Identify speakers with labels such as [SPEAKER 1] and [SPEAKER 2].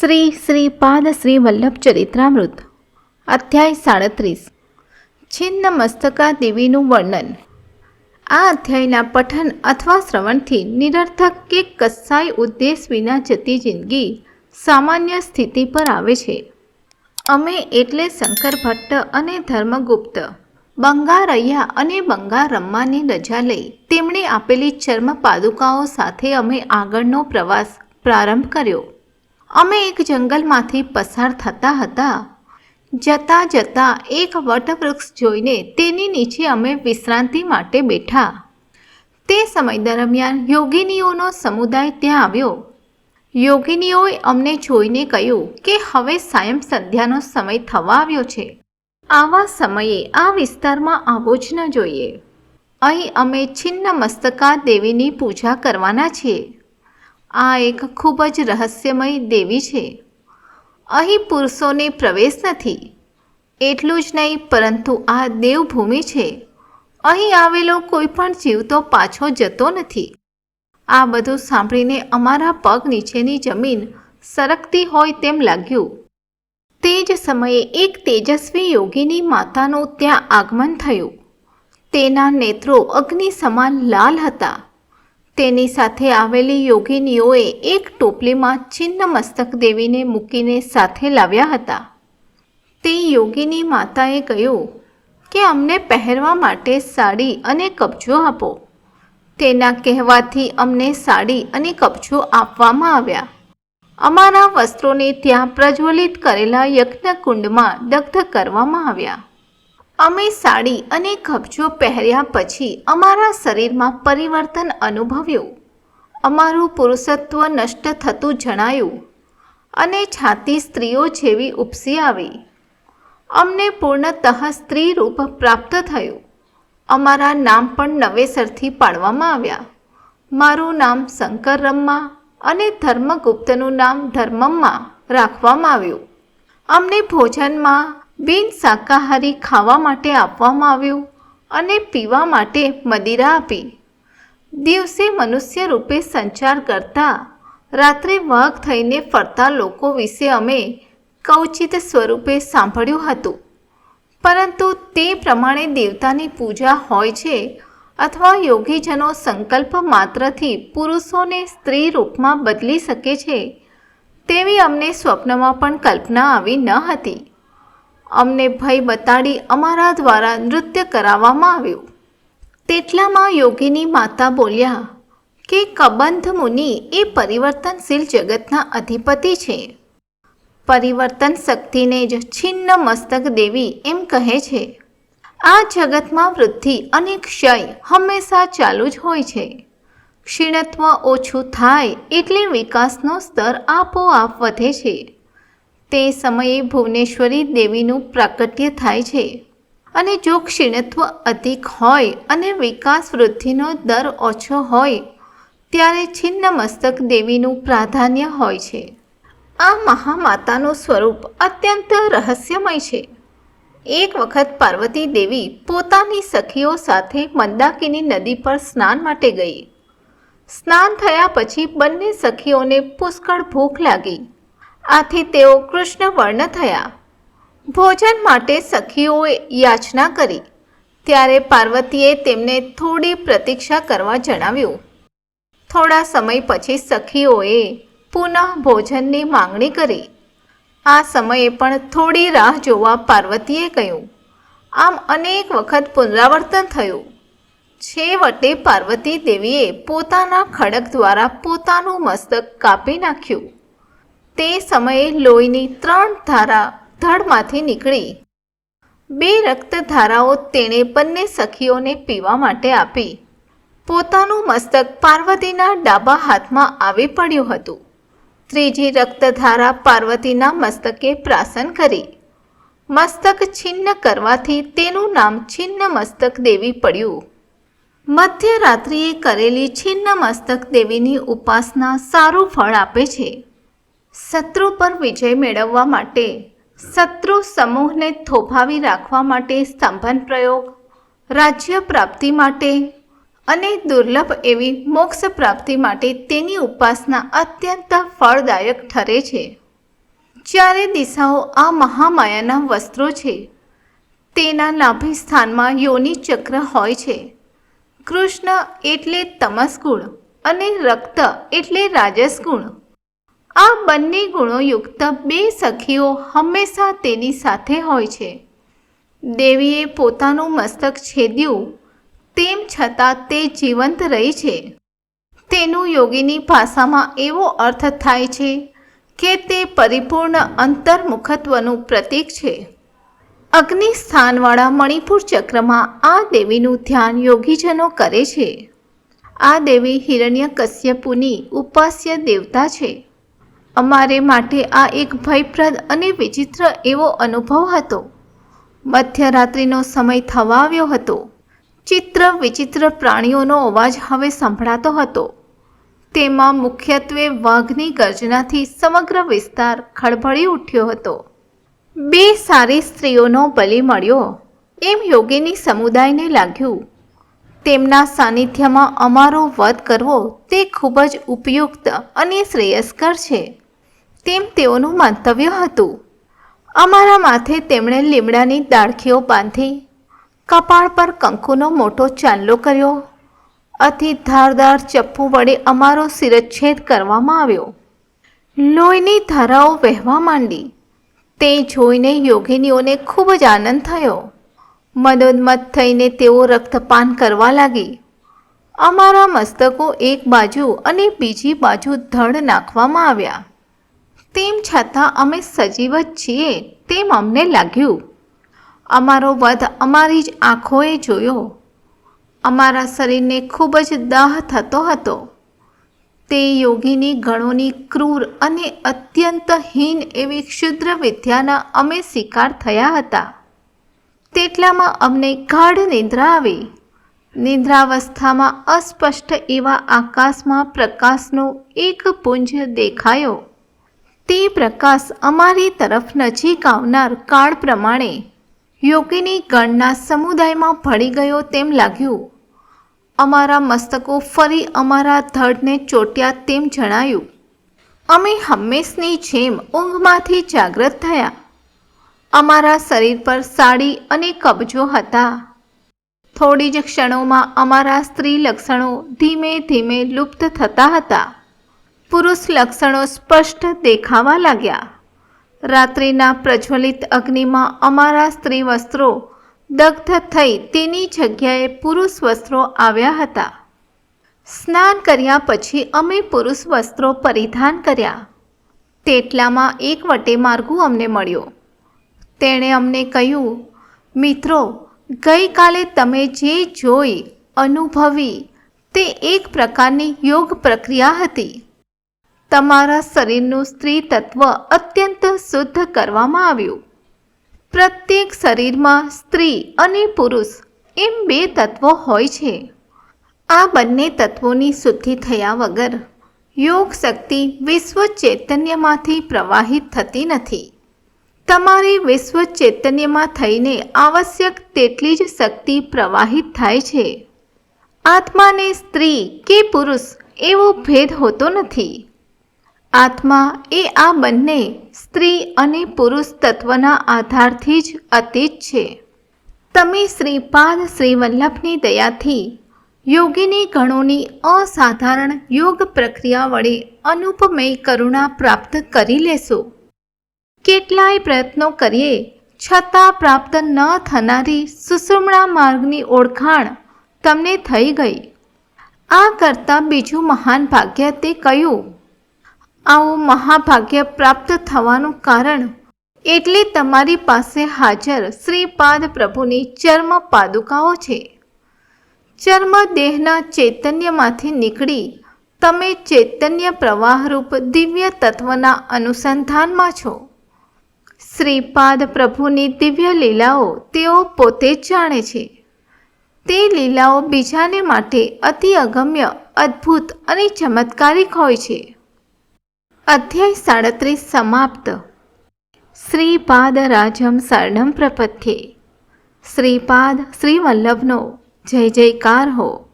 [SPEAKER 1] શ્રી શ્રી પાદ શ્રી વલ્લભ ચરિત્રામૃત, અધ્યાય સાડત્રીસ. છિન્ન મસ્તકા દેવીનું વર્ણન. આ અધ્યાયના પઠન અથવા શ્રવણથી નિરર્થક કે કસાય ઉદ્દેશ વિના જતી જિંદગી સામાન્ય સ્થિતિ પર આવે છે. અમે એટલે શંકર ભટ્ટ અને ધર્મગુપ્ત, બંગારૈયા અને બંગાર રમવાની રજા લઈ તેમણે આપેલી ચર્મ પાદુકાઓ સાથે અમે આગળનો પ્રવાસ પ્રારંભ કર્યો. અમે એક જંગલમાંથી પસાર થતા હતા. જતા જતા એક વટવૃક્ષ જોઈને તેની નીચે અમે વિશ્રાંતિ માટે બેઠા. તે સમય દરમિયાન યોગિનીઓનો સમુદાય ત્યાં આવ્યો. યોગિનીઓએ અમને જોઈને કહ્યું કે હવે સાયમ સંધ્યાનો સમય થવા આવ્યો છે. આવા સમયે આ વિસ્તારમાં આવવો જ ન જોઈએ. અહીં અમે છિન્ન મસ્તકા દેવીની પૂજા કરવાના છીએ. આ એક ખૂબ જ રહસ્યમય દેવી છે. અહીં પુરુષોને પ્રવેશ નથી. એટલું જ નહીં, પરંતુ આ દેવભૂમિ છે. અહીં આવેલો કોઈ પણ જીવતો પાછો જતો નથી. આ બધું સાંભળીને અમારા પગ નીચેની જમીન સરકતી હોય તેમ લાગ્યું. તે જ સમયે એક તેજસ્વી યોગીની માતાનું ત્યાં આગમન થયું. તેના નેત્રો અગ્નિ સમાન લાલ હતા. તેની સાથે આવેલી યોગિનીઓએ એક ટોપલીમાં છિન્ન મસ્તક દેવીને મૂકીને સાથે લાવ્યા હતા. તે યોગીની માતાએ કહ્યું કે, અમને પહેરવા માટે સાડી અને કબજો આપો. તેના કહેવાથી અમને સાડી અને કબજો આપવામાં આવ્યા. અમારા વસ્ત્રોને ત્યાં પ્રજ્વલિત કરેલા યજ્ઞકુંડમાં દગ્ધ કરવામાં આવ્યા. અમે સાડી અને કબજો પહેર્યા પછી અમારા શરીરમાં પરિવર્તન અનુભવ્યું. અમારું પુરુષત્વ નષ્ટ થતું જણાયું અને છાતી સ્ત્રીઓ જેવી ઉપસી આવી. અમને પૂર્ણતઃ સ્ત્રી રૂપ પ્રાપ્ત થયું. અમારા નામ પણ નવેસરથી પાડવામાં આવ્યા. મારું નામ શંકર રમ્મા અને ધર્મગુપ્તનું નામ ધર્મમ્મા રાખવામાં આવ્યું. અમને ભોજનમાં બિન શાકાહારી ખાવા માટે આપવામાં આવ્યું અને પીવા માટે મદિરા આપી. દિવસે મનુષ્ય રૂપે સંચાર કરતા, રાત્રે વાઘ થઈને ફરતા લોકો વિશે અમે કૌચિત સ્વરૂપે સાંભળ્યું હતું. પરંતુ તે પ્રમાણે દેવતાની પૂજા હોય છે અથવા યોગીજનો સંકલ્પ માત્રથી પુરુષોને સ્ત્રી રૂપમાં બદલી શકે છે, તેવી અમને સ્વપ્નમાં પણ કલ્પના આવી ન હતી. અમને ભય બતાડી અમારા દ્વારા નૃત્ય કરાવવામાં આવ્યું. તેટલામાં યોગીની માતા બોલ્યા, કે કબંધ મુનિ એ પરિવર્તનશીલ જગતના અધિપતિ છે. પરિવર્તન શક્તિને જ છિન્ન મસ્તક દેવી એમ કહે છે. આ જગતમાં વૃદ્ધિ અને ક્ષય હંમેશા ચાલુ જ હોય છે. ક્ષીણત્વ ઓછું થાય એટલે વિકાસનો સ્તર આપોઆપ વધે છે. તે સમયે ભુવનેશ્વરી દેવીનું પ્રાકટ્ય થાય છે. અને જો ક્ષીણત્વ અધિક હોય અને વિકાસ વૃદ્ધિનો દર ઓછો હોય, ત્યારે છિન્ન મસ્તક દેવીનું પ્રાધાન્ય હોય છે. આ મહામાતાનું સ્વરૂપ અત્યંત રહસ્યમય છે. એક વખત પાર્વતી દેવી પોતાની સખીઓ સાથે મંદાકિની નદી પર સ્નાન માટે ગઈ. સ્નાન થયા પછી બંને સખીઓને પુષ્કળ ભૂખ લાગી. આથી તેઓ કૃષ્ણ વર્ણ થયા. ભોજન માટે સખીઓએ યાચના કરી. ત્યારે પાર્વતીએ તેમને થોડી પ્રતીક્ષા કરવા જણાવ્યું. થોડા સમય પછી સખીઓએ પુનઃ ભોજનની માંગણી કરી. આ સમયે પણ થોડી રાહ જોવા પાર્વતીએ કહ્યું, આમ અનેક વખત પુનરાવર્તન થયું. છેવટે પાર્વતી દેવીએ પોતાના ખડક દ્વારા પોતાનું મસ્તક કાપી નાખ્યું. તે સમયે લોહીની ત્રણ ધારા ધડમાંથી નીકળી. બે રક્તધારાઓ તેણે બંને સખીઓને પીવા માટે આપી. પોતાનું મસ્તક પાર્વતીના ડાબા હાથમાં આવી પડ્યું હતું. ત્રીજી રક્તધારા પાર્વતીના મસ્તકે પ્રાસન કરી. મસ્તક છિન્ન કરવાથી તેનું નામ છિન્ન મસ્તક દેવી પડ્યું. મધ્યરાત્રિએ કરેલી છિન્ન મસ્તક દેવીની ઉપાસના સારું ફળ આપે છે. શત્રુ પર વિજય મેળવવા માટે. શત્રુ સમૂહને થોભાવી રાખવા માટે સ્તંભન પ્રયોગ, રાજ્ય પ્રાપ્તિ માટે અને દુર્લભ એવી મોક્ષ પ્રાપ્તિ માટે તેની ઉપાસના અત્યંત ફળદાયક ઠરે છે. ચારે દિશાઓ આ મહામાયાના વસ્ત્રો છે, તેના નાભી સ્થાનમાં યોનિ ચક્ર હોય છે. કૃષ્ણ એટલે તમસ ગુણ અને રક્ત એટલે રાજસ ગુણ આ બંને ગુણોયુક્ત બે સખીઓ હંમેશા તેની સાથે હોય છે. દેવીએ પોતાનું મસ્તક છેદ્યું, તેમ છતાં તે જીવંત રહી છે. તેનું યોગીની ભાષામાં એવો અર્થ થાય છે કે તે પરિપૂર્ણ અંતર્મુખત્વનું પ્રતીક છે. અગ્નિ સ્થાનવાળા મણિપુર ચક્રમાં આ દેવીનું ધ્યાન યોગીજનો કરે છે. આ દેવી હિરણ્ય કશ્યપુની ઉપાસ્ય દેવતા છે. અમારે માટે આ એક ભયપ્રદ અને વિચિત્ર એવો અનુભવ હતો. મધ્યરાત્રિનો સમય થવા આવ્યો હતો. ચિત્ર વિચિત્ર પ્રાણીઓનો અવાજ હવે સંભળાતો હતો. તેમાં મુખ્યત્વે વાઘની ગર્જનાથી સમગ્ર વિસ્તાર ખળભળી ઉઠ્યો હતો. બે સારી સ્ત્રીઓનો બલી મળ્યો. એમ યોગીની સમુદાયને લાગ્યું તેમના સાનિધ્યમાં અમારો વધ કરવો તે ખૂબ જ ઉપયુક્ત અને શ્રેયસ્કર છે. તેમ તેઓનું મંતવ્ય હતું. અમારા માથે તેમણે લીમડાની દાળખીઓ બાંધી, કપાળ પર કંકુનો મોટો ચાંદલો કર્યો અતિ ધારદાર ચપ્પુ વડે અમારો શિરચ્છેદ કરવામાં આવ્યો. લોહીની ધારાઓ વહેવા માંડી. તે જોઈને યોગિનીઓને ખૂબ જ આનંદ થયો. મદોન્મત થઈને તેઓ રક્તપાન કરવા લાગી. અમારા મસ્તકો એક બાજુ અને બીજી બાજુ ધડ નાખવામાં આવ્યા. તેમ છતાં અમે સજીવ જ છીએ તેમ અમને લાગ્યું. અમારો વધ અમારી જ આંખોએ જોયો. અમારા શરીરને ખૂબ જ દાહ થતો હતો. તે યોગીની ગણોની ક્રૂર અને અત્યંત હીન એવી ક્ષુદ્ર વિદ્યાના અમે શિકાર થયા હતા. તેટલામાં અમને ગાઢ નિદ્રા આવી. નિદ્રાવસ્થામાં અસ્પષ્ટ એવા આકાશમાં પ્રકાશનો એક પુંજ દેખાયો. તે પ્રકાશ અમારી તરફ નજીક આવનાર કાળ પ્રમાણે યોગીની ગણના સમુદાયમાં ભળી ગયો તેમ લાગ્યું. અમારા મસ્તકો ફરી અમારા ધડને ચોટ્યા તેમ જણાયું. અમે હંમેશની જેમ ઊંઘમાંથી જાગૃત થયા. અમારા શરીર પર સાડી અને કબજો હતા. થોડી જ ક્ષણોમાં અમારા સ્ત્રી લક્ષણો ધીમે ધીમે લુપ્ત થતા હતા. પુરુષ લક્ષણો સ્પષ્ટ દેખાવા લાગ્યા. રાત્રિના પ્રજ્વલિત અગ્નિમાં અમારા સ્ત્રી વસ્ત્રો દગ્ધ થઈ તેની જગ્યાએ પુરુષ વસ્ત્રો આવ્યા હતા. સ્નાન કર્યા પછી અમે પુરુષ વસ્ત્રો પરિધાન કર્યા. તેટલામાં એક વટે માર્ગું અમને મળ્યો. તેણે અમને કહ્યું, મિત્રો, ગઈકાલે તમે જે જોઈ, અનુભવી, તે એક પ્રકારની યોગ પ્રક્રિયા હતી. તમારા શરીરનું સ્ત્રી તત્વ અત્યંત શુદ્ધ કરવામાં આવ્યું. પ્રત્યેક શરીરમાં સ્ત્રી અને પુરુષ એમ બે તત્વો હોય છે. આ બંને તત્વોની શુદ્ધિ થયા વગર યોગ શક્તિ વિશ્વ ચૈતન્યમાંથી પ્રવાહિત થતી નથી. તમારે વિશ્વ ચૈતન્યમાં થઈને આવશ્યક તેટલી જ શક્તિ પ્રવાહિત થાય છે. આત્માને સ્ત્રી કે પુરુષ એવો ભેદ હોતો નથી. આત્મા એ આ બંને સ્ત્રી અને પુરુષ તત્વના આધારથી જ અતીત છે. તમે શ્રીપાદ શ્રી વલ્લભની દયાથી યોગીની ગણોની અસાધારણ યોગ પ્રક્રિયા વડે અનુપમય કરુણા પ્રાપ્ત કરી લેશો. કેટલાય પ્રયત્નો કરીએ, છતાં પ્રાપ્ત ન થનારી સુષુમણા માર્ગની ઓળખાણ તમને થઈ ગઈ. આ કરતાં બીજું મહાન ભાગ્ય તે કયું? આવું મહાભાગ્ય પ્રાપ્ત થવાનું કારણ એટલે તમારી પાસે હાજર શ્રીપાદ પ્રભુની ચર્મ પાદુકાઓ છે. ચર્મ દેહના ચૈતન્યમાંથી નીકળી તમે ચૈતન્ય પ્રવાહરૂપ દિવ્ય તત્વના અનુસંધાનમાં છો. શ્રીપાદ પ્રભુની દિવ્ય લીલાઓ તેઓ પોતે જ જાણે છે. તે લીલાઓ બીજાને માટે અતિ અગમ્ય, અદ્ભુત અને ચમત્કારિક હોય છે. અધ્યાય સાડત્રીસ સમાપ્ત. શ્રીપાદ રાજમ શરણમ પ્રપથ્યે. શ્રીપાદ શ્રી વલ્લભનો જય જયકાર હો.